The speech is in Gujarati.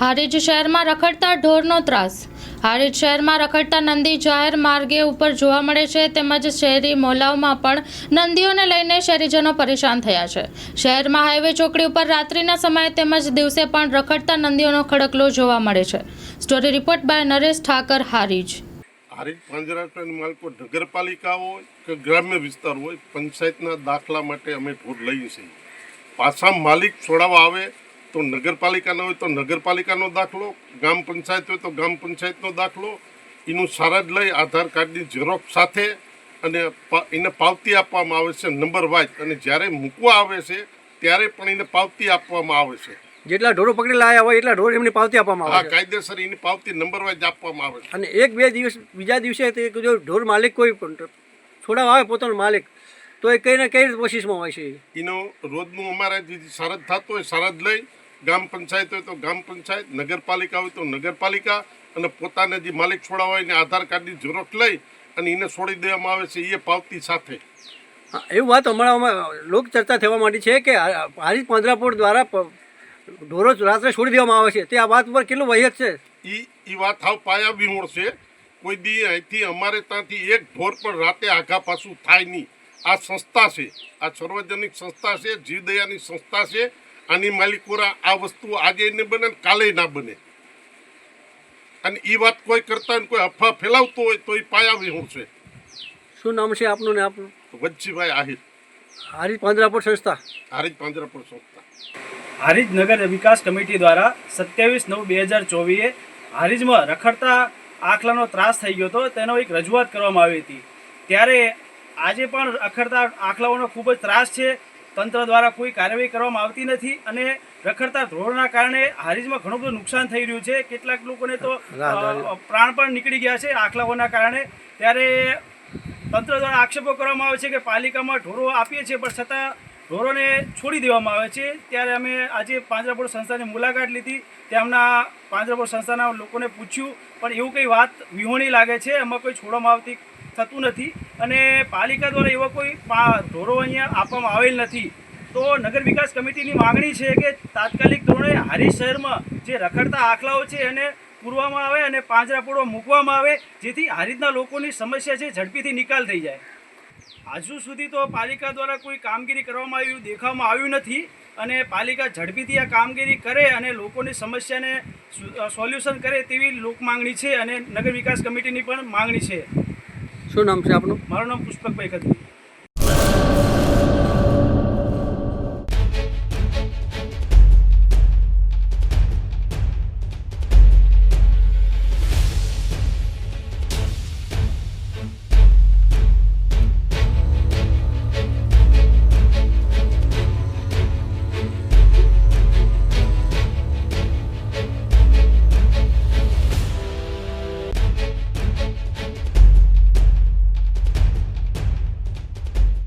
હારીજ શહેરમાં રખડતા ઢોરનો ત્રાસ. હારીજ શહેરમાં રખડતા નંદી જાહેર માર્ગે ઉપર જોવા મળે છે, તેમજ શહેરી મોલાઓમાં પણ નંદીઓને લઈને શહેરીજનો પરેશાન થયા છે. શહેરમાં હાઈવે ચોકડી ઉપર રાત્રિના સમયે તેમજ દિવસે પણ રખડતા નંદીઓનો ખડકલો જોવા મળે છે. Story report by Naresh Thakar, Harij. Harij માલકો નગરપાલિકા હોય કે ગ્રામ્ય વિસ્તાર હોય, પંચાયતના દાખલા માટે અમે ઢોર લઈએ છીએ પાછા માલિક છોડાવવા આવે તો નગરપાલિકાનો હોય તો નગરપાલિકાનો દાખલો ગામ પંચાયત હોય તો ગામ પંચાયતનો દાખલો. એનું સારજ લઈ આધાર કાર્ડની ઝેરોક્ષ સાથે અને એને પાવતી આપવામાં આવે છે નંબર વાઇઝ. અને જ્યારે મૂકવા આવે છે ત્યારે પણ એને પાવતી આપવામાં આવે છે. જેટલા ઢોરો પકડી લાયા હોય એટલા ઢોર એમની પાવતી આપવામાં આવે કાયદેસર એની પાવતી નંબર વાઇઝ આપવામાં આવે છે. અને એક બે દિવસ બીજા દિવસે તે જો ઢોર માલિક કોઈ પણ છોડાવ આવે પોતાનો માલિક તો એ કઈ ને કઈ કોશિશમાં હોય છે એનો રોજનું અમારે જે સરહદ થતો હોય સરહદ લઈ ગામ પંચાયત હોય તો ગામ પંચાયત નગરપાલિકા હોય તો નગરપાલિકા અને પોતાને જે માલિક છોડા હોય એને આધાર કાર્ડની ઝેરોક્ષ લઈ અને એને છોડી દેવામાં આવે છે એ પાવતી સાથે. એવું વાત હમણાં લોક ચર્ચા થવા માંડી છે કે હારી હારીજ પાંજરાપોળ દ્વારા ઢોરો રાત્રે છોડી દેવામાં આવે છે. તે આ વાત ઉપર કેટલું વહિયત છે? એ એ વાત હાવ પાયા વિહોણ છે. કોઈ દી અહીંથી અમારે ત્યાંથી એક ઢોર પણ રાતે આઘા પાછું થાય નહીં. આ સંસ્થા છે. આ સાર્વજનિક સંસ્થા છે જીવદયાની સંસ્થા છે. આની માલિકોરા આ વસ્તુ આજે ન બને કાલે ના બને. અને એ વાત કોઈ કરતા કોઈ અફવા ફેલાવતો હોય તો એ પાયા વિહોણ છે. શું નામ છે આપનું ને આપનું? વચ્ચીભાઈ આહિર. હારીજ પાંજરાપુર સંસ્થા. હારીજ પાંજરાપુર સંસ્થા. હારીજ નગર વિકાસ કમિટી દ્વારા સત્યાવીસ નવ બે હજાર ચોવીસે હારીજમાં રખડતા આખલાનો ત્રાસ થઈ ગયો હતો. તેનો એક રજૂઆત કરવામાં આવી હતી. ત્યારે આજે પણ રખડતા આખલાઓનો ખૂબ જ ત્રાસ છે. તંત્ર દ્વારા કોઈ કાર્યવાહી કરવામાં આવતી નથી અને રખડતા ધોરણના કારણે હારીજમાં ઘણું બધું નુકસાન થઈ રહ્યું છે. કેટલાક લોકોને તો પ્રાણ પણ નીકળી ગયા છે આખલાઓના કારણે. ત્યારે તંત્ર દ્વારા આક્ષેપો કરવામાં આવે છે કે પાલિકામાં ઢોરો આપીએ છીએ પણ છતાં ઢોરોને છોડી દેવામાં આવે છે. ત્યારે અમે આજે પાંજરાપોળ સંસ્થાની મુલાકાત લીધી. તેમના પાંજરાપોળ સંસ્થાના લોકોને પૂછ્યું પણ એવું કંઈ વાત વિહોણી લાગે છે? એમાં કોઈ છોડવામાં આવતી થતું નથી અને પાલિકા દ્વારા એવા કોઈ ઢોરો અહીંયા આપવામાં આવેલ નથી. તો નગર વિકાસ કમિટીની માગણી છે કે તાત્કાલિક ધોરણે હારી શહેરમાં જે રખડતા આખલાઓ છે એને પૂરવામાં આવે અને પાંજરાપોળો મૂકવામાં આવે, જેથી હારીજના લોકોની સમસ્યા છે ઝડપીથી નિકાલ થઈ જાય. હજુ સુધી તો પાલિકા દ્વારા કોઈ કામગીરી કરવામાં આવ્યું, દેખાવામાં આવ્યું નથી અને પાલિકા ઝડપીથી આ કામગીરી કરે અને લોકોની સમસ્યાને સોલ્યુશન કરે તેવી લોક માંગણી છે અને નગર વિકાસ કમિટીની પણ માંગણી છે. શું નામ છે આપનું? મારું નામ પુષ્પકભાઈ ખત્રી.